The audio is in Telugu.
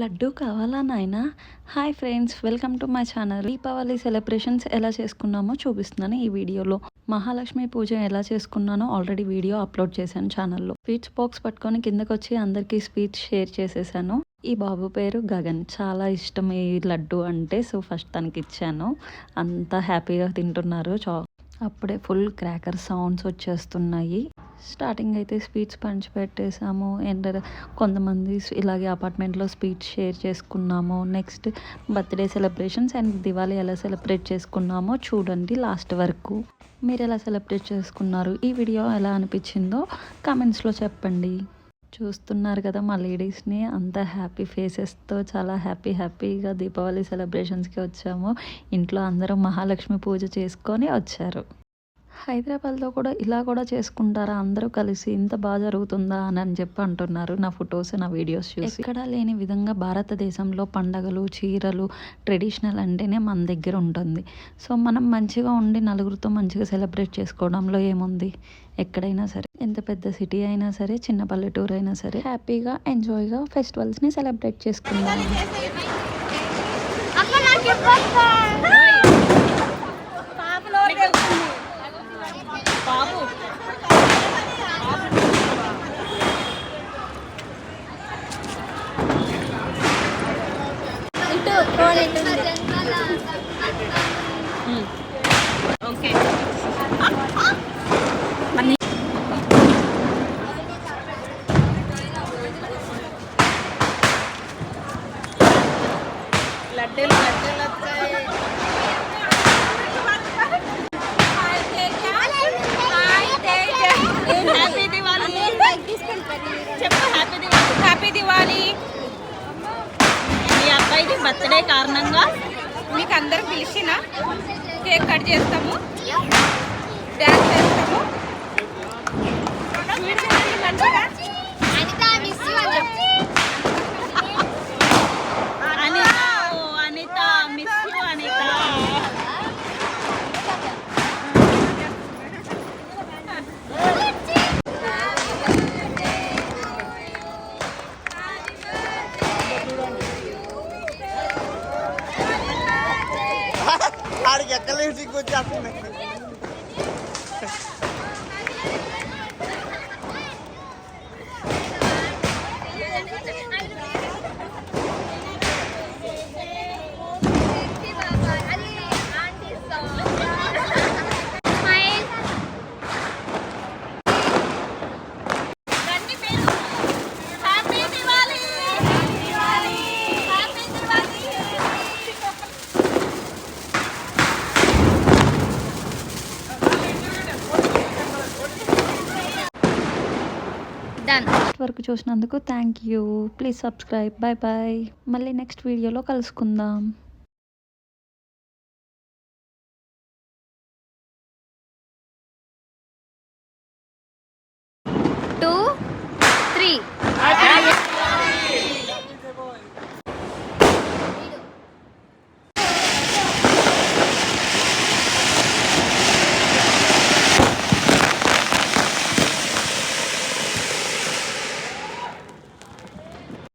లడ్డు కావాలా నాయనా? Hi friends welcome to my channel Deepavali celebrations ఎలా చేసుకున్నామో చూపిస్తున్నాను ఈ వీడియోలో. మహాలక్ష్మి పూజ ఎలా చేసుకున్నానో ఆల్రెడీ వీడియో అప్లోడ్ చేశాను ఛానల్లో స్వీట్స్ బాక్స్ పట్టుకొని కిందకు వచ్చి అందరికీ స్వీట్స్ షేర్ చేసేసాను. ఈ బాబు పేరు గగన్. చాలా ఇష్టం ఈ లడ్డు అంటే సో ఫస్ట్ తనకి ఇచ్చాను అంతా హ్యాపీగా తింటున్నారు. చా అప్పుడే ఫుల్ క్రాకర్ సౌండ్స్ వచ్చేస్తున్నాయి. స్టార్టింగ్ అయితే స్పీచ్ పంచిపెట్టేసాము అండ్ కొంతమంది ఇలాగే అపార్ట్మెంట్లో స్పీచ్ షేర్ చేసుకున్నాము. Next birthday celebrations and Diwali ఎలా సెలబ్రేట్ చేసుకున్నామో చూడండి లాస్ట్ వరకు. మీరు ఎలా సెలబ్రేట్ చేసుకున్నారు? ఈ వీడియో ఎలా అనిపించిందో కామెంట్స్లో చెప్పండి. చూస్తున్నారు కదా మా లేడీస్ని. అంత హ్యాపీ ఫేసెస్తో చాలా హ్యాపీ హ్యాపీగా దీపావళి సెలబ్రేషన్స్కి వచ్చాము. ఇంట్లో అందరూ మహాలక్ష్మి పూజ చేసుకొని వచ్చారు. హైదరాబాద్లో కూడా ఇలా కూడా చేసుకుంటారా? అందరూ కలిసి ఇంత బాగా జరుగుతుందా అని అని చెప్పి అంటున్నారు నా ఫొటోస్ నా వీడియోస్ చూసి. ఎక్కడా లేని విధంగా భారతదేశంలో పండగలు చీరలు ట్రెడిషనల్ అంటేనే మన దగ్గర ఉంటుంది. సో మనం మంచిగా ఉండి నలుగురితో మంచిగా సెలబ్రేట్ చేసుకోవడంలో ఏముంది? ఎక్కడైనా సరే. ఎంత పెద్ద సిటీ అయినా సరే చిన్న పల్లెటూరు అయినా సరే హ్యాపీగా ఎంజాయ్గా ఫెస్టివల్స్ని సెలబ్రేట్ చేసుకుందాం. ఇటు గడ్డలు గడ్డలు వచ్చాయి. హ్యాపీ దివాలి చెప్పు హ్యాపీ దివాలి హ్యాపీ దివాలి మీ అబ్బాయికి బర్త్డే కారణంగా? మీకు అందరు పిలిచిన కేక్ కట్ చేస్తాము. డ్యాన్స్ చేస్తాము. మంచిగా. फाड़ गया कलेजी को जाते नहीं। డన్ వరకు చూసినందుకు thank you please subscribe bye bye మళ్ళీ నెక్స్ట్ వీడియోలో కలుసుకుందాం.